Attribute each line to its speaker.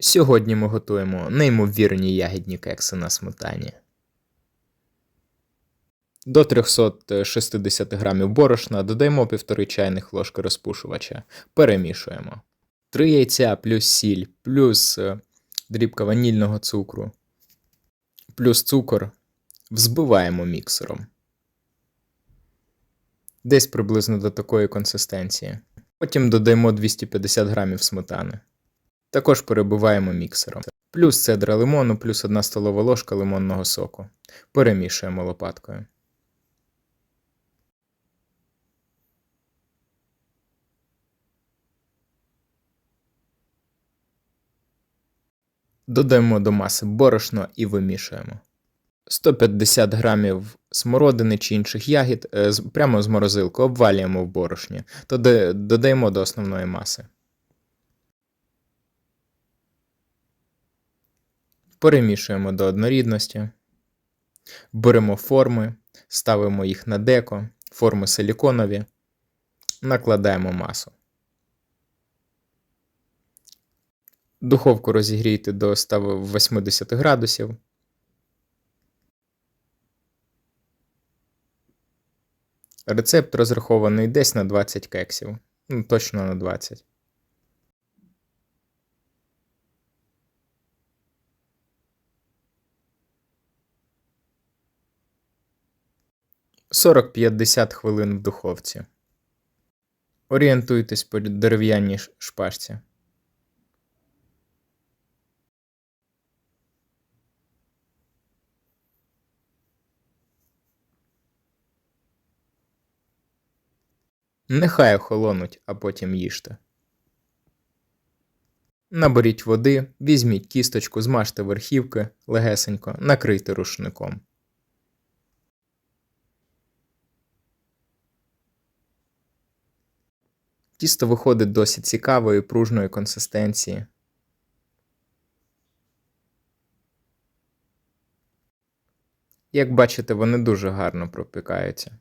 Speaker 1: Сьогодні ми готуємо неймовірні ягідні кекси на сметані. До 360 грамів борошна додаємо 1,5 чайних ложки розпушувача. Перемішуємо. 3 яйця плюс сіль, плюс е, дрібка ванільного цукру, плюс цукор. Взбиваємо міксером. Десь приблизно до такої консистенції. Потім додаємо 250 грамів сметани. Також перебиваємо міксером. Плюс цедра лимону, плюс 1 столова ложка лимонного соку. Перемішуємо лопаткою. Додаємо до маси борошно і вимішуємо. 150 грамів смородини чи інших ягід е, прямо з морозилки обвалюємо в борошні, то додаємо до основної маси. Перемішуємо до однорідності. Беремо форми, ставимо їх на деко, форми силіконові, накладаємо масу. Духовку розігрійте до 180 градусів. Рецепт розрахований десь на 20 кексів. Ну, точно на 20. Сорок-п'ятдесят хвилин в духовці. Орієнтуйтесь по дерев'яній шпажці. Нехай охолонуть, а потім їжте. Наберіть води, візьміть кісточку, змажте верхівки легесенько, накрийте рушником. Тісто виходить досить цікавої пружної консистенції. Як бачите, вони дуже гарно пропікаються.